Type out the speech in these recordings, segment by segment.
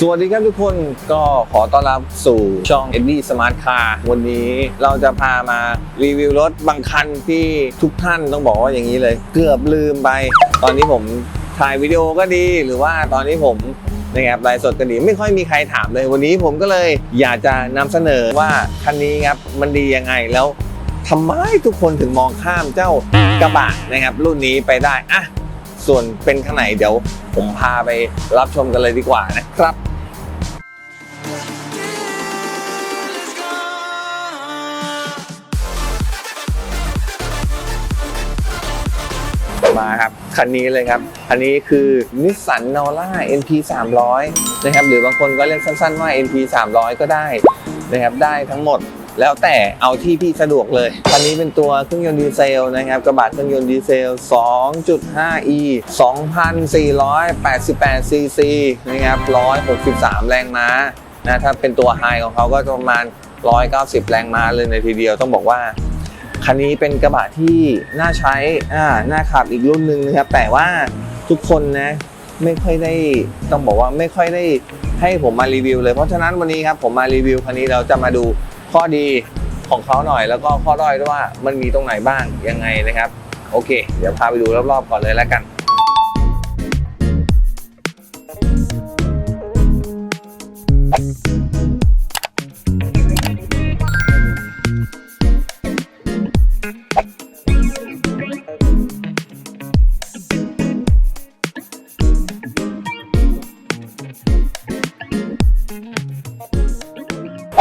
สวัสดีครับทุกคนก็ขอต้อนรับสู่ช่อง e d d y Smart Car วันนี้เราจะพามารีวิวรถบางคันที่ทุกท่านต้องบอกว่าอย่างนี้เลย เกือบลืมไป ตอนนี้ผมถ่ายวิดีโอก็ดี หรือว่าตอนนี้ผมนะครับไลฟ์สดก็ดีไม่ค่อยมีใครถามเลยวันนี้ผมก็เลยอยากจะนำเสนอว่าคันนี้ครับมันดียังไงแล้วทำไมทุกคนถึงมองข้ามเจ้ากระบะนะครับรุ่นนี้ไปได้อะ ส่วนเป็นข้างไหนเดี๋ยวผมพาไปรับชมกันเลยดีกว่านะครับมาครับคันนี้เลยครับ อันนี้คือนิสสันนอร่า NP 300นะครับหรือบางคนก็เรียกสั้นๆว่า NP 300ก็ได้นะครับได้ทั้งหมด แล้วแต่เอาที่พี่สะดวกเลย คันนี้เป็นตัวเครื่องยนต์ดีเซลนะครับ กระบะเครื่องยนต์ดีเซล 2.5e 2,488 cc นะครับ 163 แรงม้านะถ้าเป็นตัวไฮของเขาก็ประมาณ 190 แรงม้าเลยในทีเดียวต้องบอกว่า คันนี้เป็นกระบะที่น่าใช้อ่าน่าขับอีกรุ่นหนึ่งนะครับ แต่ว่าทุกคนนะไม่ค่อยได้ต้องบอกว่าไม่ค่อยได้ให้ผมมารีวิวเลยเพราะฉะนั้นวันนี้ครับผมมารีวิวคันนี้เราจะมาดู ข้อดีของเขาหน่อยแล้วก็ข้อด้อยด้วยว่ามันมีตรงไหนบ้างยังไงนะครับ โอเค เดี๋ยวพาไปดูรอบๆก่อนเลยแล้วกัน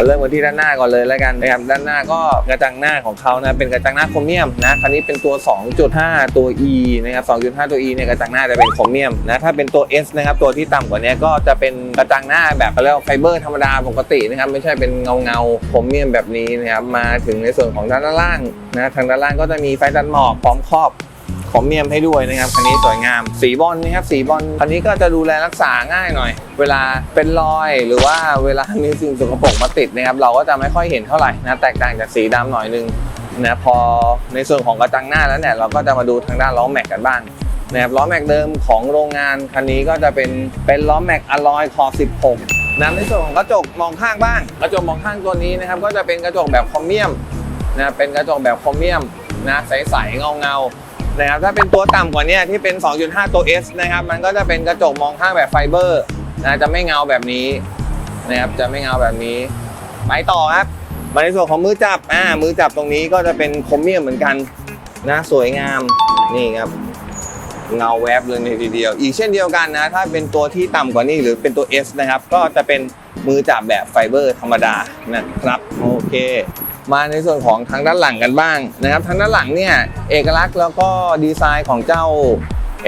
เริ่มกันที่ด้านหน้าก่อนเลยแล้วกันนะครับด้านหน้าก็กระจังหน้าของเขานะเป็นกระจังหน้าโครเมียมนะคันนี้เป็นตัว 2.5 ตัว E นะครับ 2.5 ตัว E เนี่ยกระจังหน้าจะเป็นโครเมียมนะถ้าเป็นตัว S นะครับตัวที่ต่ำกว่านี้ก็จะเป็นกระจังหน้าแบบเรียกว่าไฟเบอร์ธรรมดาปกตินะครับไม่ใช่เป็นเงาเงาโครเมียมแบบนี้นะครับมาถึงในส่วนของด้านล่างนะทางด้านล่างก็จะมีไฟตัดหมอกพร้อมครอบ องเมียมให้ด้วยนะครับคันนี้สวยงาม สีบอลนะครับสีบอลคันนี้ก็จะดูแลรักษาง่ายหน่อย เวลาเป็นรอยหรือว่าเวลามีสิ่งสกปรกมาติดนะครับเราก็จะไม่ค่อยเห็นเท่าไหร่นะแตกต่างจากสีดำหน่อยนึงนะพอในส่วนของกระจังหน้าแล้วเนี่ยเราก็จะมาดูทางด้านล้อแม็กกันบ้างนะครับล้อแม็กเดิมของโรงงานคันนี้ก็จะเป็นเป็นล้อแม็กอลอยคอ 16นะในส่วนของกระจกมองข้างบ้าง กระจกมองข้างตัวนี้นะครับก็จะเป็นกระจกแบบคอมเมียมนะเป็นกระจกแบบคอมเมียมนะใสๆเงาๆ นะครับถ้าเป็นตัวต่ำกว่านี้ที่เป็น 2.5 ตัว S นะครับ มันก็จะเป็นกระจกมองข้างแบบไฟเบอร์นะจะไม่เงาแบบนี้นะครับจะไม่เงาแบบนี้ไปต่อครับมาในส่วนของมือจับอ่ามือจับตรงนี้ก็จะเป็นโครเมียมเหมือนกันนะสวยงามนี่ครับเงาแวบเลยในทีเดียว อีกเช่นเดียวกันนะ ถ้าเป็นตัวที่ต่ำกว่านี้หรือเป็นตัว S นะครับ ก็จะเป็นมือจับแบบไฟเบอร์ธรรมดานะครับ โอเค มาในส่วนของทางด้านหลังกันบ้างนะครับทางด้านหลังเนี่ยเอกลักษณ์แล้วก็ดีไซน์ของเจ้า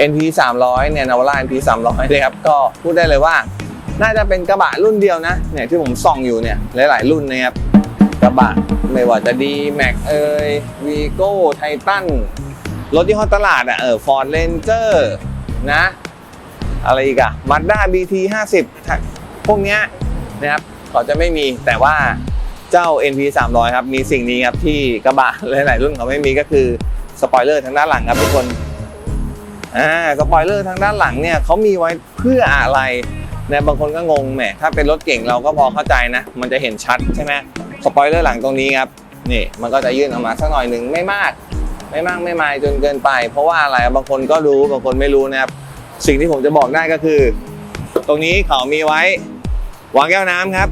NP 300เนี่ยนาวาร่า NP 300นะครับก็พูดได้เลยว่า น่าจะเป็นกระบะรุ่นเดียวนะเนี่ยที่ผมส่องอยู่เนี่ยหลาย ๆ รุ่นนะครับกระบะไม่ว่าจะดีแม็กเอยวีโก้ไททันรถที่ฮอตตลาดอะเออฟอร์ดเรนเจอร์นะอะไรอีกอะมาด้า BT 50พวกเนี้ยนะครับเขาจะไม่มีแต่ว่า เจ้า NP 300ครับมีสิ่งนี้ครับที่กระบะหลายๆรุ่นเขาไม่มีก็คือสปอยเลอร์ทางด้านหลังครับทุกคนอ่าสปอยเลอร์ทางด้านหลังเนี่ยเขามีไว้เพื่ออะไรนะบางคนก็งงแหมถ้าเป็นรถเก่งเราก็พอเข้าใจนะ มันจะเห็นชัดใช่ไหมสปอยเลอร์หลังตรงนี้ครับนี่มันก็จะยื่นออกมาสักหน่อยหนึ่งไม่มาก ไม่มากไม่มายจนเกินไป เพราะว่าอะไรบางคนก็รู้บางคนไม่รู้นะครับสิ่งที่ผมจะบอกได้ก็คือ ตรงนี้เขามีไว้วางแก้วน้ำครับ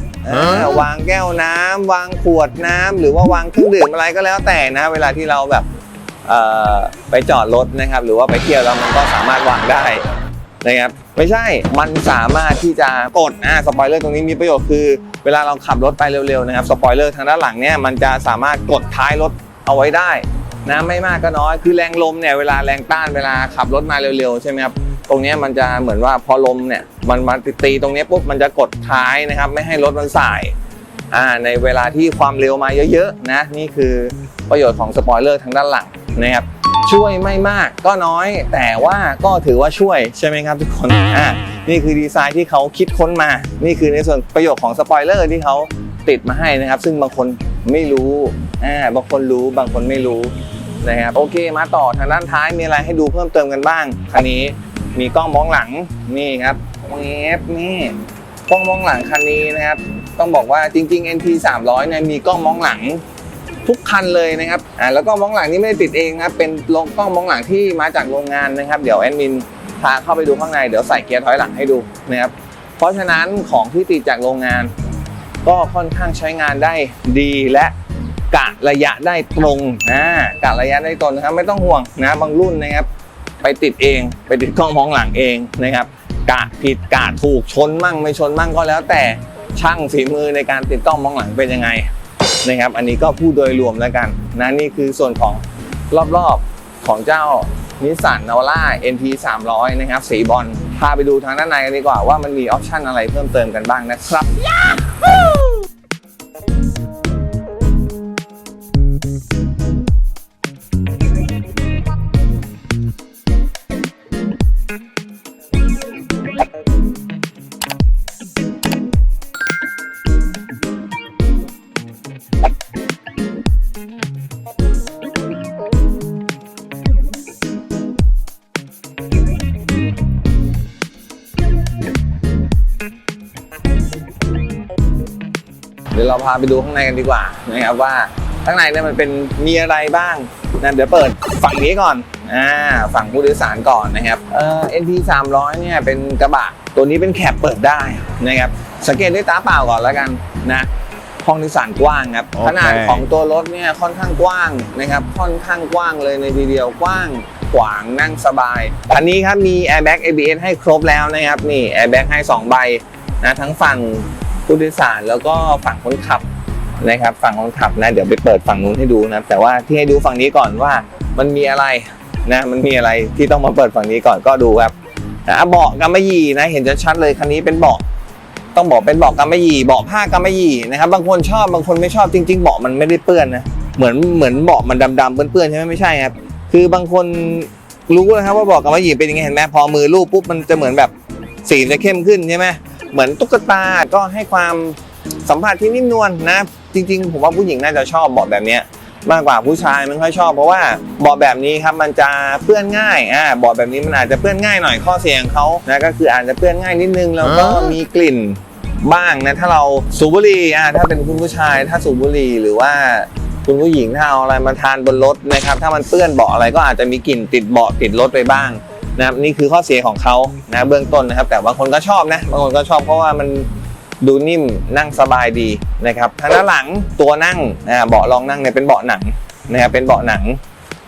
วางแก้วน้ำวางขวดน้ำหรือว่าวางเครื่องดื่มอะไรก็แล้วแต่นะ เวลาที่เราแบบเอ่อไปจอดรถนะครับ หรือว่าไปเที่ยวแล้วมันก็สามารถวางได้นะครับไม่ใช่ มันสามารถที่จะกดอ่าสปอยเลอร์ตรงนี้มีประโยชน์คือ เวลาเราขับรถไปเร็วๆนะครับสปอยเลอร์ทางด้านหลังเนี่ยมันจะสามารถกดท้ายรถเอาไว้ได้นะไม่มากก็น้อย คือแรงลมเนี่ยเวลาแรงต้านเวลาขับรถมาเร็วๆใช่ไหมครับ ตรงนี้มันจะเหมือนว่าพอลมเนี่ยมันมาตีตรงนี้ปุ๊บมันจะกดท้ายนะครับ ไม่ให้รถมันสายอ่าในเวลาที่ความเร็วมาเยอะๆนะนี่คือประโยชน์ของสปอยเลอร์ทางด้านหลังนะครับช่วยไม่มากก็น้อย แต่ว่าก็ถือว่าช่วยใช่ไหมครับทุกคนอ่านี่คือดีไซน์ที่เขาคิดค้นมา นี่คือในส่วนประโยชน์ของสปอยเลอร์ที่เขาติดมาให้นะครับ ซึ่งบางคนไม่รู้อ่าบางคนรู้บางคนไม่รู้นะครับโอเค มาต่อทางด้านท้ายมีอะไรให้ดูเพิ่มเติมกันบ้างคันนี้ มีกล้องมองหลังนี่ครับเวฟนี่กล้องมองหลังคันนี้นะครับ ต้องบอกว่าจริงๆ NT 300เนี่ยมีกล้องมองหลังทุกคันเลยนะครับอ่าแล้วก็มองหลังนี่ไม่ได้ติดเองนะเป็นลงกล้องมองหลังที่มาจากโรงงานนะครับ เดี๋ยวแอดมินพาเข้าไปดูข้างในเดี๋ยวใส่เกียร์ถอยหลังให้ดูนะครับเพราะฉะนั้นของที่ติดจากโรงงาน ก็ค่อนข้างใช้งานได้ดีและกะระยะได้ตรงนะกะระยะได้ตรงนะครับไม่ต้องห่วงนะบางรุ่นนะครับ ไปติดเอง ไปติดกล้องมองหลังเองนะครับกะผิดกะถูกชนมั่งไม่ชนมั่งก็แล้ว แต่ช่างฝีมือในการติดกล้องมองหลังเป็นยังไงนะครับ อันนี้ก็พูดโดยรวมแล้วกันนะนี่คือส่วนของรอบๆของเจ้านิสสันนาวล่า NT 300 นะครับ สีบอลพาไปดูทางด้านในกันดีกว่าว่ามันมีออปชันอะไรเพิ่มเติมกันบ้างนะครับเพาไปดูข้างในกันดีกว่านะครับว่าข้างในเนี่ยมันเป็นมีอะไรบ้างนะเดี๋ยวเปิดฝั่งนี้ก่อนอ่าฝั่งผู้โดยสารก่อนนะครับเอ่อ NP 300เนี่ยเป็นกระบะตัวนี้เป็นแคปเปิดได้นะครับสังเกตด้วยตาเปล่าก่อนแล้วกันนะห้องโดยสารกว้างครับโอเคขนาดของตัวรถเนี่ยค่อนข้างกว้างนะครับค่อนข้างกว้างเลยในทีเดียวกว้างขวางนั่งสบายคันนี้ครับมี airbag ABS ให้ครบแล้วนะครับนี่ airbag ให้สองใบนะทั้งฝั่ง ผู้โดยสารแล้วก็ฝั่งคนขับนะครับ ฝั่งคนขับนะ เดี๋ยวไปเปิดฝั่งนู้นให้ดูนะ แต่ว่าที่ให้ดูฝั่งนี้ก่อนว่ามันมีอะไรนะ มันมีอะไรที่ต้องมาเปิดฝั่งนี้ก่อนก็ดูครับนะเบาะกำมะหยี่นะเห็นจะชัดเลยคันนี้เป็นเบาะต้องบอกเป็นเบาะกำมะหยี่เบาะผ้ากำมะหยี่นะครับ บางคนชอบบางคนไม่ชอบจริง ๆ เบาะมันไม่ได้เปื้อนนะเหมือนเหมือนเบาะมันดำๆเปื้อนๆใช่ไหมไม่ใช่ครับ คือบางคนรู้นะครับว่าเบาะกำมะหยี่เป็นยังไงเห็นไหมพอมือลูบปุ๊บมันจะเหมือนแบบสีจะเข้มขึ้นใช่ไหม เหมือนตุ๊กตาก็ให้ความสัมผัสที่นิ่มนวลนะ จริง ๆ ผมว่าผู้หญิงน่าจะชอบเบาะแบบนี้มากกว่าผู้ชายไม่ค่อยชอบ เพราะว่าเบาะแบบนี้ครับมันจะเปื้อนง่ายอ่าเบาะแบบนี้มันอาจจะเปื้อนง่ายหน่อยข้อเสียงเขานะก็คืออาจจะเปื้อนง่ายนิดนึงแล้วก็มีกลิ่นบ้างนะถ้าเราสูบบุหรี่อ่าถ้าเป็นคุณผู้ชาย ถ้าสูบบุหรี่หรือว่าคุณผู้หญิงถ้าเอาอะไรมาทานบนรถนะครับถ้ามันเปื้อนเบาะอะไรก็อาจจะมีกลิ่นติดเบาะติดรถไปบ้าง นะครับนี่คือข้อเสียของเขานะเบื้องต้นนะครับ แต่บางคนก็ชอบนะบางคนก็ชอบเพราะว่ามันดูนิ่มนั่งสบายดีนะครับทางด้านหลังตัวนั่งเบาะรองนั่งเนี่ยเป็นเบาะหนังนะครับเป็นเบาะหนัง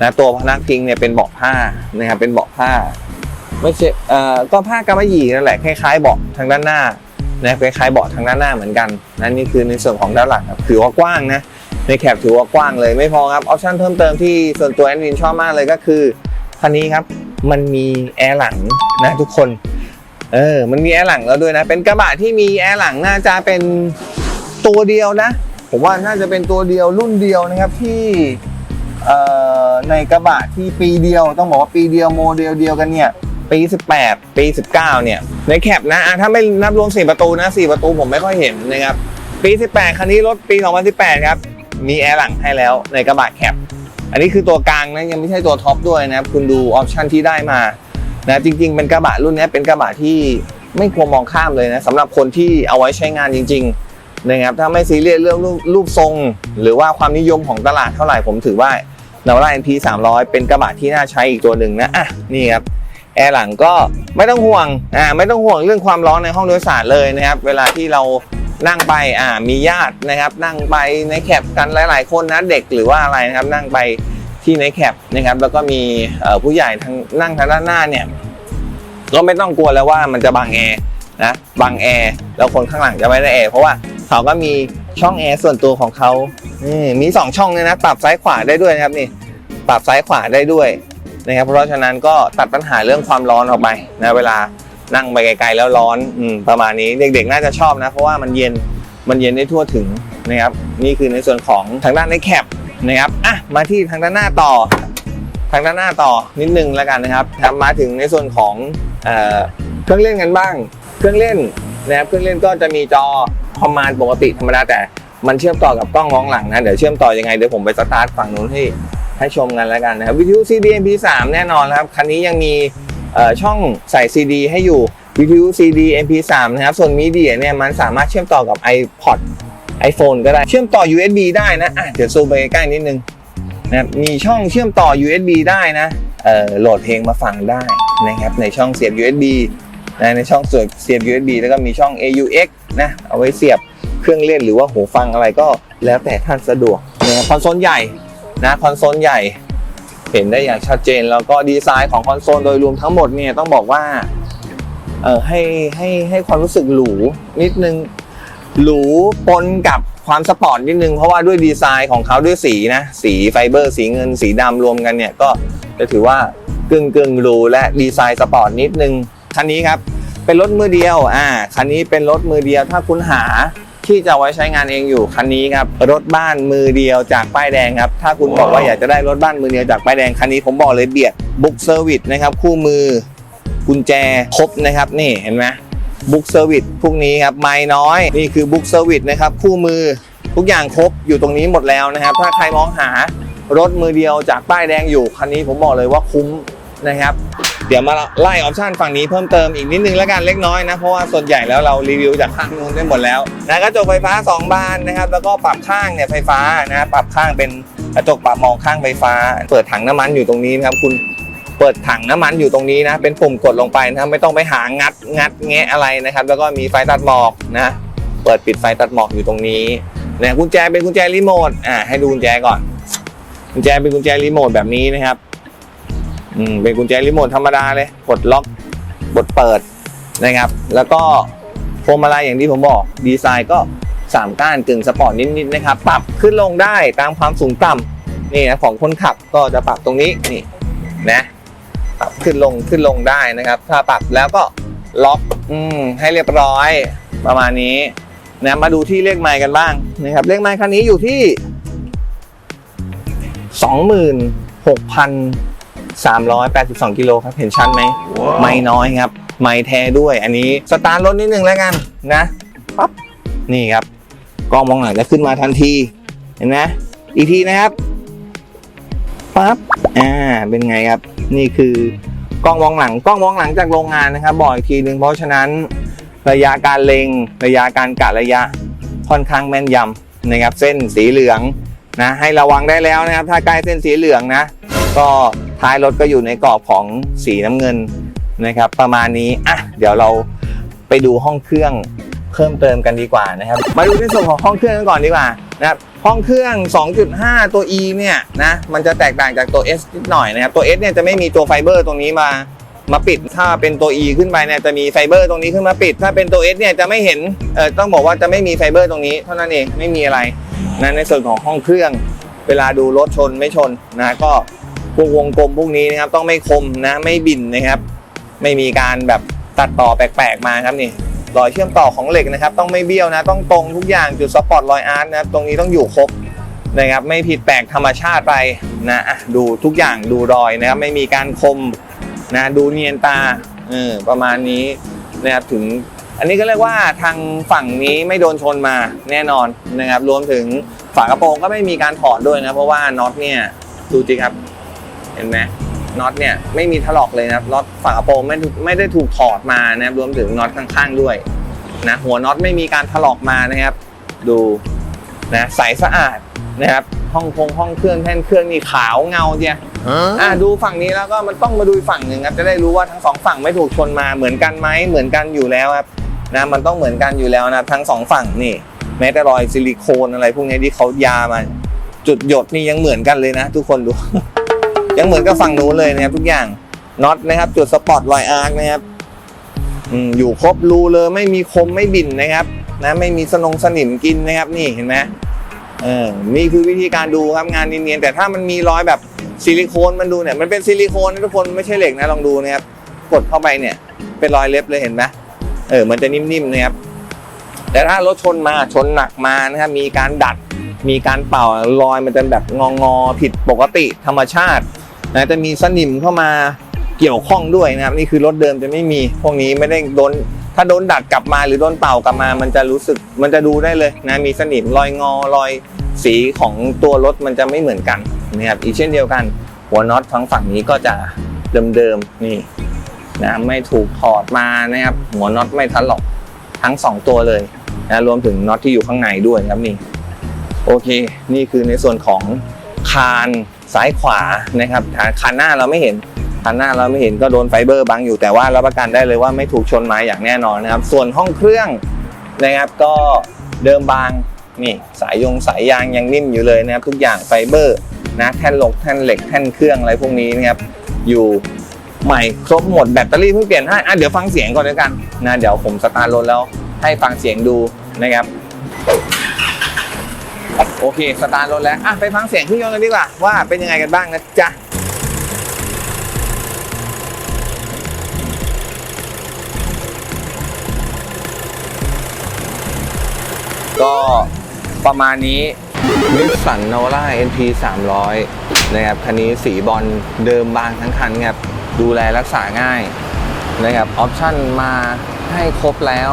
นะตัวพนักพิงเนี่ยเป็นเบาะผ้านะครับเป็นเบาะผ้าไม่ใช่เอ่อก็ผ้ากำมะหยี่นั่นแหละคล้ายๆเบาะทางด้านหน้านะคล้ายๆเบาะทางด้านหน้าเหมือนกันนั่นนี่คือในส่วนของด้านหลังครับถือว่ากว้างนะในแคปถือว่ากว้างเลยไม่พอครับออปชั่นเพิ่มเติมที่ส่วนตัวแอนวินชอบมากเลยก็คือคันนี้ครับ มันมีแอร์หลังนะทุกคน เออ มันมีแอร์หลังแล้วด้วยนะ เป็นกระบะที่มีแอร์หลังน่าจะเป็นตัวเดียวนะ ผมว่าน่าจะเป็นตัวเดียวรุ่นเดียวนะครับที่เอ่อในกระบะที่ปีเดียวต้องบอกว่าปีเดียวโมเดลเดียวกันเนี่ยปี 18 ปี 19 เนี่ย ในแคปนะอะถ้าไม่นับรวม 4 ประตูนะ 4 ประตูผมไม่ค่อยเห็นนะครับ ปี 18 คันนี้รถปี 2018 ครับ มีแอร์หลังให้แล้วในกระบะแคป อันนี้คือตัวกลางนะยังไม่ใช่ตัวท็อปด้วยนะครับคุณดูออปชันที่ได้มานะจริง ๆ เป็นกระบะรุ่นนี้เป็นกระบะที่ไม่ควรมองข้ามเลยนะสำหรับคนที่เอาไว้ใช้งานจริงๆนะครับถ้าไม่ซีเรียสเรื่องรูปทรง หรือว่าความนิยมของตลาดเท่าไหร่ผมถือว่านาวาร่า NP 300 เป็นกระบะที่น่าใช้อีกตัวหนึ่งนะอะนี่ครับแอร์หลังก็ไม่ต้องห่วงอ่าไม่ต้องห่วงเรื่องความร้อนในห้องโดยสารเลยนะครับ เวลาที่เรา นั่งไปอ่ามีญาตินะครับ นั่งไปในแคปกันหลาย ๆ คนนะเด็กหรือว่าอะไรนะครับ นั่งไปที่ในแคปนะครับ แล้วก็มีผู้ใหญ่ทางนั่งทางด้านหน้าเนี่ยก็ไม่ต้องกลัวแล้วว่ามันจะบังแอร์นะบังแอร์แล้วคนข้างหลังจะไม่ได้แอร์เพราะว่าเขาก็มีช่องแอร์ส่วนตัวของเขานี่มีสองช่องเลยนะปรับซ้ายขวาได้ด้วยนะครับนี่ปรับซ้ายขวาได้ด้วยนะครับเพราะฉะนั้นก็ตัดปัญหาเรื่องความร้อนออกไปนะเวลา นั่งไปไกลๆแล้วร้อนอประมาณนี้เด็กๆ น่าจะชอบนะ เพราะว่ามันเย็นมันเย็นได้ทั่วถึงนะครับนี่คือในส่วนของทางด้านในแคปนะครับอะมาที่ทางด้านหน้าต่อ ทางด้านหน้าต่อนิดนึงแล้วกันนะครับครับมาถึงในส่วนของเออเครื่องเล่นกันบ้าง เครื่องเล่นนะครับเครื่องเล่นก็จะมีจอคอมมานด์ปกติธรรมดาแต่มันเชื่อมต่อกับกล้องมองหลังนะเดี๋ยวเชื่อมต่อยังไงเดี๋ยวผมไปสตาร์ทฝั่งนู้นให้ให้ชมกันแล้วกันนะครับวิทยุ CD MP3 แน่นอนครับคันนี้ยังมี ช่องใส่ CD ให้อยู่วิทยุ CD MP3 นะครับ ส่วนมีเดียเนี่ยมันสามารถเชื่อมต่อกับ iPod iPhone ก็ได้เชื่อมต่อ USB ได้นะอะเดี๋ยวซูมไปใกล้นิดนึงนะครับมีช่องเชื่อมต่อ USB ได้นะโหลดเพลงมาฟังได้นะครับในช่องเสียบ USB นะในช่องเสียบ USB แล้วก็มีช่อง AUX นะเอาไว้เสียบเครื่องเล่นหรือว่าหูฟังอะไรก็แล้วแต่ท่านสะดวกนะครับคอนโซลใหญ่นะคอนโซลใหญ่ เห็นได้อย่างชัดเจน แล้วก็ดีไซน์ของคอนโซลโดยรวมทั้งหมดเนี่ยต้องบอกว่าเออให้ให้ให้ความรู้สึกหรูนิดนึงหรูปนกับความสปอร์ตนิดนึง เพราะว่าด้วยดีไซน์ของเขาด้วยสีนะสีไฟเบอร์ สีเงินสีดำรวมกันเนี่ยก็จะถือว่ากึ่งกึ่งหรูและดีไซน์สปอร์ตนิดนึงคันนี้ครับเป็นรถมือเดียวอ่าคันนี้เป็นรถมือเดียวถ้าคุณหา ที่จะไว้ใช้งานเองอยู่คันนี้ครับรถบ้านมือเดียวจากป้ายแดงครับถ้าคุณบอกว่าอยากจะได้รถบ้านมือเดียวจากป้ายแดงคันนี้ผมบอกเลยเบียดบุ๊กเซอร์วิสนะครับคู่มือกุญแจครบนะครับนี่เห็นไหมบุ๊กเซอร์วิสพวกนี้ครับไม่น้อยนี่คือบุ๊กเซอร์วิสนะครับคู่มือทุกอย่างครบอยู่ตรงนี้หมดแล้วนะครับ ถ้าใครมองหารถมือเดียวจากป้ายแดงอยู่คันนี้ผมบอกเลยว่าคุ้มนะครับ เดี๋ยวมาไล่ออปชันฝั่งนี้เพิ่มเติมอีกนิดนึงแล้วกันเล็กน้อยนะ เพราะว่าส่วนใหญ่แล้วเรารีวิวจากข้างนู้นได้หมดแล้วนะกระจกไฟฟ้า 2 บานนะครับแล้วก็ปรับข้างเนี่ยไฟฟ้านะปรับข้างเป็นกระจกปรับมองข้างไฟฟ้า เปิดถังน้ำมันอยู่ตรงนี้นะครับคุณเปิดถังน้ำมันอยู่ตรงนี้นะ เป็นปุ่มกดลงไปนะไม่ต้องไปหางัดงัดแงะอะไรนะครับ แล้วก็มีไฟตัดหมอกนะเปิดปิดไฟตัดหมอกอยู่ตรงนี้นะกุญแจเป็นกุญแจรีโมทอ่าให้ดูกุญแจก่อนกุญแจเป็นกุญแจรีโมทแบบนี้นะครับ เป็นกุญแจรีโมทธรรมดาเลยกดล็อกกดเปิดนะครับ แล้วก็พวงมาลัยอย่างที่ผมบอกดีไซน์ก็สามก้านกึ่งสปอร์ตนิดๆนะครับ ปรับขึ้นลงได้ตามความสูงต่ำนี่นะของคนขับก็จะปรับตรงนี้นี่นะปรับขึ้นลงขึ้นลงได้นะครับ ถ้าปรับแล้วก็ล็อกอืให้เรียบร้อยประมาณนี้นะมาดูที่เลขไม้กันบ้างนะครับ เลขไม้คันนี้อยู่ที่ 26,000 382กิโลครับเห็นชัดไหม ไม่น้อยครับ ไม่แท้ด้วยอันนี้สตาร์ทรถนิดนึงแล้วกันนะปั๊บนี่ครับกล้องมองหลังจะขึ้นมาทันที เห็นไหมอีกทีนะครับปั๊บอ่าเป็นไงครับ นี่คือกล้องมองหลังกล้องมองหลังจากโรงงานนะครับ บอกอีกทีหนึ่งเพราะฉะนั้นระยะการเล็งระยะการกะระยะค่อนข้างแม่นยำนะครับ เส้นสีเหลืองนะให้ระวังได้แล้วนะครับ ถ้าใกล้เส้นสีเหลืองนะ ก็ ท้ายรถก็อยู่ในกรอบของสีน้ำเงินนะครับ ประมาณนี้อะเดี๋ยวเราไปดูห้องเครื่องเพิ่มเติมกันดีกว่านะครับ มาดูในส่วนของห้องเครื่องกันก่อนดีกว่านะครับห้องเครื่อง 2.5 ตัว E เนี่ยนะมันจะแตกต่างจากตัว S นิดหน่อยนะครับตัว S เนี่ยจะไม่มีตัวไฟเบอร์ตรงนี้มามาปิดถ้าเป็นตัว E ขึ้นไปเนี่ยจะมีไฟเบอร์ตรงนี้ขึ้นมาปิด ถ้าเป็นตัว S เนี่ยจะไม่เห็นเออต้องบอกว่าจะไม่มีไฟเบอร์ตรงนี้เท่านั้นเองไม่มีอะไรนะในส่วนของห้องเครื่อง เวลาดูรถชนไม่ชนนะก็ พวกวงกลมพวกนี้นะครับต้องไม่คมนะไม่บินนะครับ ไม่มีการแบบตัดต่อแปลกๆมาครับนี่รอยเชื่อมต่อของเหล็กนะครับ ต้องไม่เบี้ยวนะต้องตรงทุกอย่างจุดสปอตรอยอาร์ตนะครับตรงนี้ต้องอยู่ครบนะครับไม่ผิดแปลกธรรมชาติไปนะดูทุกอย่างดูรอยนะครับไม่มีการคมนะดูเนียนตาเออประมาณนี้นะครับถึงอันนี้ก็เรียกว่าทางฝั่งนี้ไม่โดนชนมาแน่นอนนะครับรวมถึงฝากระโปรงก็ไม่มีการถอดด้วยนะเพราะว่าน็อตเนี่ยดูจิครับ เห็นไหมน็อตเนี่ยไม่มีถลอกเลยนะครับน็อตฝากระโปรงไม่ไม่ได้ถูกถอดมานะครับรวมถึงน็อตข้างๆด้วยนะหัวน็อตไม่มีการถลอกมานะครับ ดูนะใสสะอาดนะครับห้องคงห้องเครื่องแท่นเครื่องนี่ขาวเงาเดียอะดูฝั่งนี้แล้วก็มันต้องมาดูอีกฝั่งหนึ่งครับจะได้รู้ว่าทั้งสองฝั่งไม่ถูกชนมาเหมือนกันไหมเหมือนกันอยู่แล้วครับนะมันต้องเหมือนกันอยู่แล้วนะทั้งสองฝั่งนี่ แม้แต่รอยซิลิโคนอะไรพวกนี้ที่เขายามาจุดหยดนี่ยังเหมือนกันเลยนะ ทุกคนดู ยังเหมือนกับฝั่งนู้นเลยนะครับทุกอย่างน็อตนะครับจุดสปอตรอยอาร์คนะครับอยู่ครบรูเลยไม่มีคมไม่บินนะครับ นะไม่มีสนงสนิมกินนะครับนี่เห็นไหมเออนี่คือวิธีการดูครับงานเนียนๆแต่ถ้ามันมีรอยแบบซิลิโคนมันดูเนี่ยมันเป็นซิลิโคนนะทุกคนไม่ใช่เหล็กนะลองดูนะครับกดเข้าไปเนี่ย เป็นรอยเล็บเลยเห็นไหมเออมันจะนิ่มๆนะครับแต่ถ้ารถชนมาชนหนักมานะครับมีการดัด มีการเป่ารอยมันจะแบบงองอๆผิดปกติธรรมชาติ นะจะมีสนิมเข้ามาเกี่ยวข้องด้วยนะครับ นี่คือรถเดิมจะไม่มีพวกนี้ไม่ได้โดนถ้าโดนดัดกลับมาหรือโดนเป่ากลับมา มันจะรู้สึกมันจะดูได้เลยนะมีสนิมรอยงอรอยสีของตัวรถมันจะไม่เหมือนกันนะครับอีกเช่นเดียวกัน หัวน็อตทั้งฝั่งนี้ก็จะเดิมๆนี่นะไม่ถูกถอดมานะครับหัวน็อตไม่ทันหรอกทั้ง 2 ตัวเลยนะรวมถึงน็อตที่อยู่ข้างในด้วยครับนี่โอเค นี่คือในส่วนของคาน ซ้ายขวานะครับคานหน้าเราไม่เห็นคานหน้าเราไม่เห็นก็โดนไฟเบอร์บังอยู่แต่ว่ารับประกันได้เลยว่าไม่ถูกชนไม้อย่างแน่นอนนะครับ ส่วนห้องเครื่องนะครับก็เดิมบางนี่สายยงสายยางยังนิ่มอยู่เลยนะครับ ทุกอย่างไฟเบอร์นะแท่นหลกแท่นเหล็กแท่นเครื่องอะไรพวกนี้นะครับอยู่ใหม่ครบหมดแบตเตอรี่เพิ่งเปลี่ยนให้อะเดี๋ยวฟังเสียงก่อนด้วยกันนะเดี๋ยวผมสตาร์ทรถแล้วให้ฟังเสียงดูนะครับ โอเค สตาร์ทรถแล้วอะไปฟังเสียงเครื่องยนต์กันดีกว่า ว่าเป็นยังไงกันบ้างนะจ๊ะก็ประมาณนี้นิสสันโน a ร่า NP 300 นะครับ คันนี้สีบอลเดิมบางทั้งคันครับ ดูแลรักษาง่ายนะครับ ออปชั่นมาให้ครบแล้ว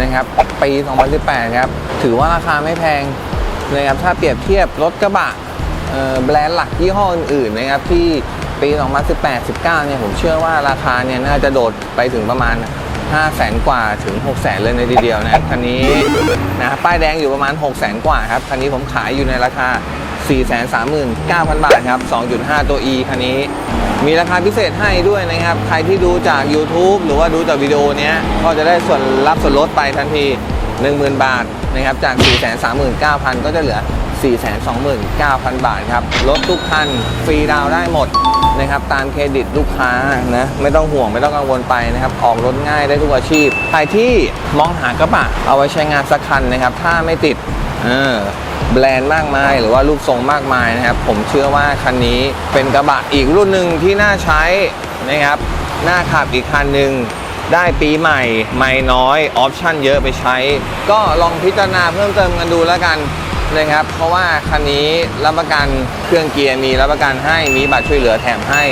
นะครับ ปี 2018 ครับ ถือว่าราคาไม่แพง นะครับถ้าเปรียบเทียบรถกระบะแบรนด์หลักยี่ห้ออื่นๆนะครับที่ปี 2018-19 เนี่ยผมเชื่อว่าราคาเนี่ยน่าจะโดดไปถึงประมาณ 5 0 0แสนกว่าถึง 6 0แสนเลยในทีเดียวนะครับคันนี้นะป้ายแดงอยู่ประมาณ 6 0แสนกว่าครับคันนี้ผมขายอยู่ในราคา 439,000 บาทครับ 2.5 ตัว E คันนี้ มีราคาพิเศษให้ด้วยนะครับ ใครที่ดูจาก YouTube หรือว่าดูจากวิดีโอนี้ก็จะได้ส่วนรับส่วนลดไปทันที 10,000 บาท นะครับจาก 439,000 ก็จะเหลือ 429,000 บาทครับรถทุกคันฟรีดาวได้หมดนะครับตามเครดิตลูกค้านะไม่ต้องห่วงไม่ต้องกังวลไปนะครับออกรถง่ายได้ทุกอาชีพใครที่มองหากระบะเอาไว้ใช้งานสักคันนะครับ ถ้าไม่ติดเออแบรนด์มากมายหรือว่ารูปทรงมากมายนะครับ ผมเชื่อว่าคันนี้เป็นกระบะอีกรุ่นหนึ่งที่น่าใช้นะครับน่าขับอีกคันหนึ่ง ได้ปีใหม่ไม่น้อยออปชั่นเยอะไปใช้ ก็ลองพิจารณาเพิ่มเติมกันดูแล้วกันนะครับ เพราะว่าคันนี้รับประกันเครื่องเกียร์มีรับประกันให้มีบัตรช่วยเหลือแถมให้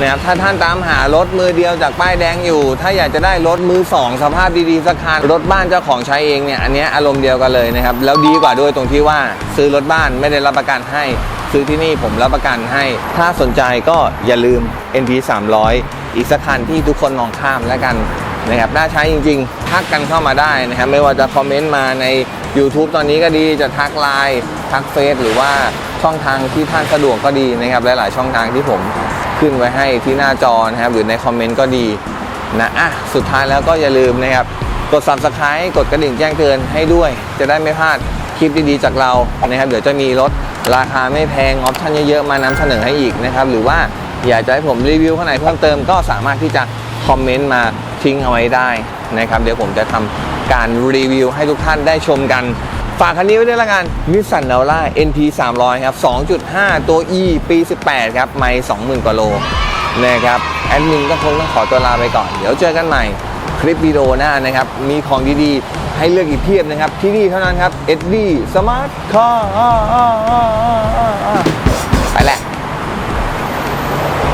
นะครับถ้าท่านตามหารถมือเดียวจากป้ายแดงอยู่ ถ้าอยากจะได้รถมือสองสภาพดีๆสักคันรถบ้านเจ้าของใช้เองเนี่ยอันนี้อารมณ์เดียวกันเลยนะครับแล้วดีกว่าด้วยตรงที่ว่าซื้อรถบ้านไม่ได้รับประกันให้ ซื้อที่นี่ผมรับประกันให้ ถ้าสนใจก็อย่าลืม NP 300 อีกสักคันที่ทุกคนมองข้ามแล้วกันนะครับน่าใช้จริงๆ ทักกันเข้ามาได้นะครับไม่ว่าจะคอมเมนต์มาใน YouTube ตอนนี้ก็ดีจะทักไลน์ทักเฟซหรือว่าช่องทางที่ท่านสะดวกก็ดีนะครับหลายๆช่องทางที่ผมขึ้นไว้ให้ที่หน้าจอนะครับหรือในคอมเมนต์ก็ดีนะอะสุดท้ายแล้วก็อย่าลืมนะครับกด subscribe กดกระดิ่งแจ้งเตือนให้ด้วย จะได้ไม่พลาดคลิปดีๆจากเรานะครับเดี๋ยวจะมีรถราคาไม่แพงออปชั่นเยอะๆมานำเสนอให้อีกนะครับหรือว่า อยากจะให้ผมรีวิวข้างในเพิ่มเติมก็สามารถที่จะคอมเมนต์มาทิ้งเอาไว้ได้นะครับเดี๋ยวผมจะทำการรีวิวให้ทุกท่านได้ชมกัน ฝากคันนี้ไว้ด้วยละกันนิสสันน a ร่า NP 300ครับ 2.5 ตัว E ปี 18 ครับไม่20,000 กว่าโลนะครับแอดมินก็คงต้องขอตัวลาไปก่อน เดี๋ยวเจอกันใหม่คลิปวิดีโอหน้านะครับ มีของดีๆ ให้เลือกอีกเพียบนะครับ ที่นี่เท่านั้นครับ SD Smart Car